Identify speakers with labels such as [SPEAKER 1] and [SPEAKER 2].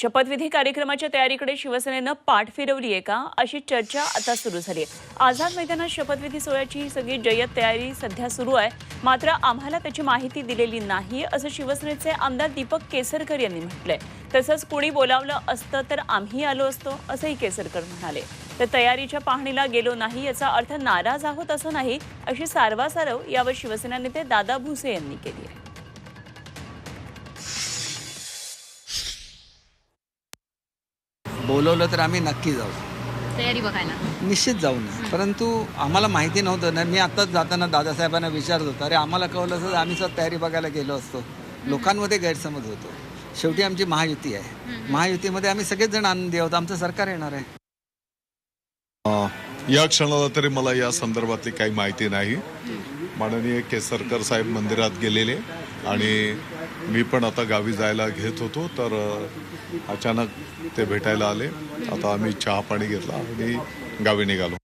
[SPEAKER 1] शपथविधी कार्यक्रमाच्या तयारीकडे शिवसेनेनं पाठ फिरवली आहे का? अशी चर्चा आता सुरू झाली आहे. आझाद मैदानात शपथविधी सोहळ्याची ही सगळी जय्यत तयारी सध्या सुरू आहे. मात्र आम्हाला त्याची माहिती दिलेली नाही असं शिवसेनेचे आमदार दीपक केसरकर यांनी म्हटलंय. तसंच कोणी बोलावलं असतं तर आम्ही आलो असतो असंही केसरकर म्हणाले. तर तयारीच्या पाहणीला गेलो नाही याचा अर्थ नाराज आहोत असं नाही अशी सारवासारव यावर शिवसेना नेते दादा भुसे यांनी केली आहे.
[SPEAKER 2] बोलवलं तर आम्ही नक्की जाऊ.
[SPEAKER 3] तयारी बघायला.
[SPEAKER 2] निश्चित जाऊ ना. परंतु आम्हाला माहिती नव्हतं ना मी आत्ताच जाताना दादासाहेबांना विचारत होतो अरे आम्हाला कळलं असतं तर आम्ही सर तयारी बघायला गेलो असतो. लोकांमध्ये गैरसमज होतो. शेवटी आमची महायुती आहे. महायुतीमध्ये आम्ही सगळेच जण आनंदी आहोत आमचं सरकार येणार आहे.
[SPEAKER 4] या क्षणाला तरी मला या संदर्भातली काही माहिती नाही. माननीय केसरकर साहेब मंदिरात गेलेले. आणि मी पण आता गावी जायला घेत होतो तर अचानक ते भेटायला आले. आता आम्ही चहा पाणी घेतला आणि गावी निघालो.